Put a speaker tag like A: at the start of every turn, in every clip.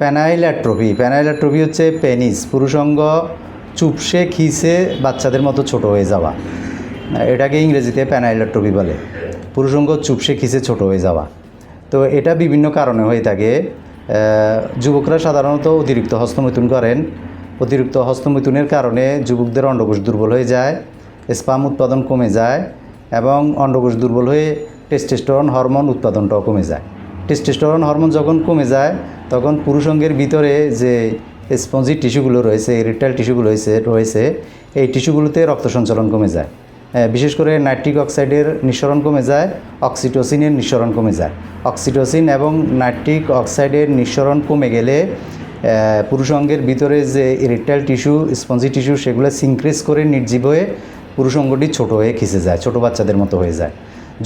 A: প্যানাইল্যাট্রোপি প্যানাইল্যাট্রোপি হচ্ছে পেনিস। পুরুষঙ্গ চুপসে খিসে বাচ্চাদের মতো ছোট হয়ে যাওয়া। এটাকে ইংরেজিতে প্যানাইল্যাট্রোপি বলে। পুরুষঙ্গ চুপসে খিসে ছোট হয়ে যাওয়া। তো এটা বিভিন্ন কারণে হয়ে থাকে। যুবকরা সাধারণত অতিরিক্ত হস্তমৈথুন করেন। অতিরিক্ত হস্তমৈথুনের কারণে যুবকদের অন্ডকোষ দুর্বল হয়ে যায়, স্পাম উৎপাদন কমে যায় এবং অন্ডকোষ দুর্বল হয়ে টেস্টোস্টেরন হরমোন উৎপাদনটাও কমে যায়। টেস্টোস্টেরন হরমোন যখন কমে যায়, তখন পুরুষঙ্গের ভিতরে যে স্পঞ্জি টিস্যুগুলো রয়েছে ইরিটাইল টিস্যুগুলো রয়েছে রয়েছে, এই টিস্যুগুলোতে রক্ত সঞ্চালন কমে যায়। বিশেষ করে নাইট্রিক অক্সাইডের নিঃসরণ কমে যায় অক্সিটোসিনের নিঃসরণ কমে যায়। অক্সিটোসিন এবং নাইট্রিক অক্সাইডের নিঃসরণ কমে গেলে পুরুষঙ্গের ভিতরে যে ইরেকটাইল টিস্যু স্পঞ্জি টিস্যু সেগুলো সিনক্রেস করে নির্জীব হয়ে পুরুষঙ্গটি ছোট হয়ে খিসে যায়, ছোট বাচ্চাদের মতো হয়ে যায়।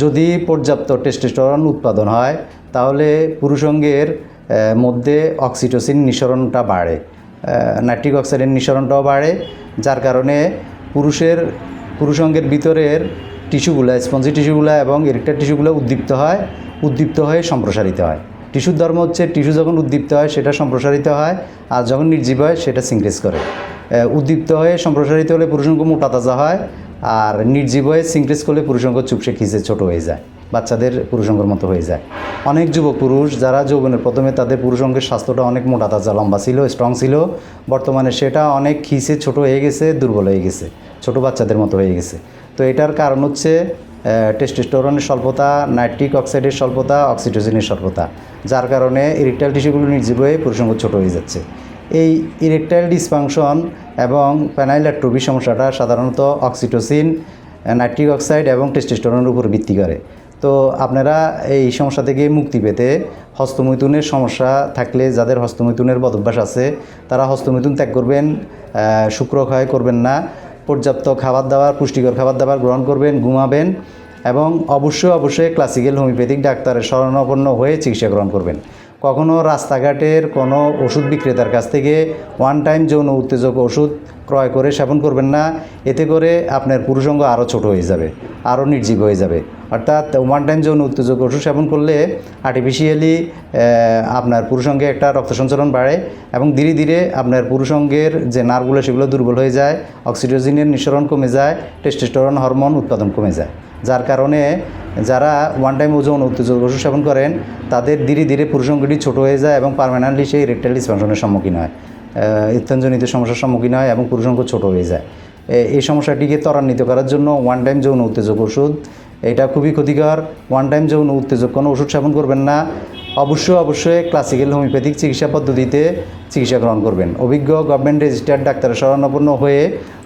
A: যদি পর্যাপ্ত টেস্টোস্টেরন উৎপাদন হয় তাহলে পুরুষঙ্গের মধ্যে অক্সিটোসিন নিঃসরণটা বাড়ে। নাইট্রিক অক্সাইডের নিঃসরণটাও বাড়ে, যার কারণে পুরুষের, পুরুষঙ্গের ভিতরের টিস্যুগুলো, স্পঞ্জি টিস্যুগুলো এবং ইরেকটার টিস্যুগুলো উদ্দীপ্ত হয়, উদ্দীপ্ত হয়ে সম্প্রসারিত হয়। টিস্যুর ধর্ম হচ্ছে, টিস্যু যখন উদ্দীপ্ত হয়, সেটা সম্প্রসারিত হয়, আর যখন নির্জীব হয়, সেটা সিনক্রেস করে। উদ্দীপ্ত হয়ে সম্প্রসারিত হলে পুরুষঙ্গ মোটা তাজা হয় আর নির্জীব হয়ে সিনক্রেস করলে পুরুষঙ্গ চুপসে খিসে ছোট হয়ে যায়। বাচ্চাদের পুরুষঙ্গর মতো হয়ে যায়। অনেক যুবক পুরুষ যারা যৌবনের প্রথমে তাদের পুরুষঙ্গের স্বাস্থ্যটা অনেক মোটা তাজা, লম্বা ছিল স্ট্রং ছিল। বর্তমানে সেটা অনেক খিসে ছোট হয়ে গেছে, দুর্বল হয়ে গেছে। ছোট বাচ্চাদের মতো হয়ে গেছে। তো এটার কারণ হচ্ছে টেস্টোস্টেরনের স্বল্পতা নাইট্রিক অক্সাইডের স্বল্পতা অক্সিটোসিনের স্বল্পতা। যার কারণে ইরেকটাইল টিস্যুগুলো নির্জীব হয়ে পুরুষঙ্গ ছোট হয়ে যাচ্ছে। এই ইরেকটাইল ডিসফাংশন এবং প্যানাইল্যাট্রোপি সমস্যাটা সাধারণত অক্সিটোসিন নাইট্রিক অক্সাইড এবং টেস্টোস্টেরনের উপর ভিত্তি করে। তো আপনারা এই সমস্যা থেকে মুক্তি পেতে হস্তমৈথুনের সমস্যা থাকলে যাদের হস্তমৈথুনের বদভ্যাস আছে, তারা হস্তমৈথুন ত্যাগ করবেন শুক্র ক্ষয় করবেন না, পর্যাপ্ত খাবার দাবার, পুষ্টিকর খাবার দাবার গ্রহণ করবেন, ঘুমাবেন এবং অবশ্যই অবশ্যই ক্লাসিক্যাল হোমিওপ্যাথিক ডাক্তারের শরণাপন্ন হয়ে চিকিৎসা গ্রহণ করবেন। কখনও রাস্তাঘাটের কোনো ওষুধ বিক্রেতার কাছ থেকে ওয়ান টাইম যৌন উত্তেজক ওষুধ ক্রয় করে সেবন করবেন না। এতে করে আপনার পুরুষঙ্গ আরও ছোট হয়ে যাবে, আরও নির্জীব হয়ে যাবে। অর্থাৎ ওয়ান টাইম যৌন উত্তেজক ওষুধ সেবন করলে আর্টিফিশিয়ালি আপনার পুরুষঙ্গে একটা রক্ত সঞ্চালন বাড়ে এবং ধীরে ধীরে আপনার পুরুষঙ্গের যে নারগুলো সেগুলো দুর্বল হয়ে যায় অক্সিটোজিনের নিঃসরণ কমে যায় টেস্টোস্টেরন হরমোন উৎপাদন কমে যায়। যার কারণে যারা ওয়ান টাইম ওজন উত্তেজক ওষুধ সেবন করেন, তাদের ধীরে ধীরে পুরুষঙ্গটি ছোট হয়ে যায় এবং পার্মানেন্টলি সেই রেকটাইল ডিসফাংশনের সম্মুখীন হয় ইত্যঞ্জনিত সমস্যার সম্মুখীন হয় এবং পুরুষঙ্গ ছোট হয়ে যায়। এই সমস্যাটিকে ত্বরান্বিত করার জন্য ওয়ান টাইম যৌন উত্তেজক ওষুধ, এটা খুবই ক্ষতিকর। ওয়ান টাইম যৌন উত্তেজক কোনো ওষুধ সেবন করবেন না। অবশ্যই অবশ্যই ক্লাসিক্যাল হোমিওপ্যাথিক চিকিৎসা পদ্ধতিতে চিকিৎসা গ্রহণ করবেন। অভিজ্ঞ গভর্নমেন্ট রেজিস্টার্ড ডাক্তারের শরণাপন্ন হয়ে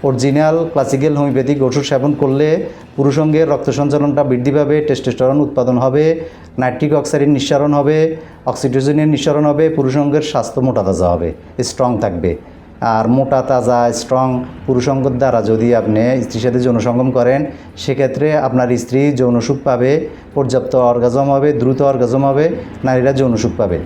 A: অরিজিনাল ক্লাসিক্যাল হোমিওপ্যাথিক ওষুধ সেবন করলে পুরুষঙ্গের রক্ত সঞ্চালনটা বৃদ্ধি পাবে টেস্টোস্টেরন উৎপাদন হবে নাইট্রিক অক্সাইডের নিঃসরণ হবে অক্সিটোজেনের নিঃসরণ হবে, পুরুষঙ্গের স্বাস্থ্য মোটা তাজা হবে স্ট্রং থাকবে। আর মোটা, তাজা স্ট্রং পুরুষঙ্গর দ্বারা যদি আপনি স্ত্রীর সাথে যৌন সঙ্গম করেন, সেক্ষেত্রে আপনার স্ত্রী যৌন সুখ পাবে, পর্যাপ্ত অর্গাজম হবে, দ্রুত অর্গাজম হবে, নারীরা যৌন সুখ পাবে।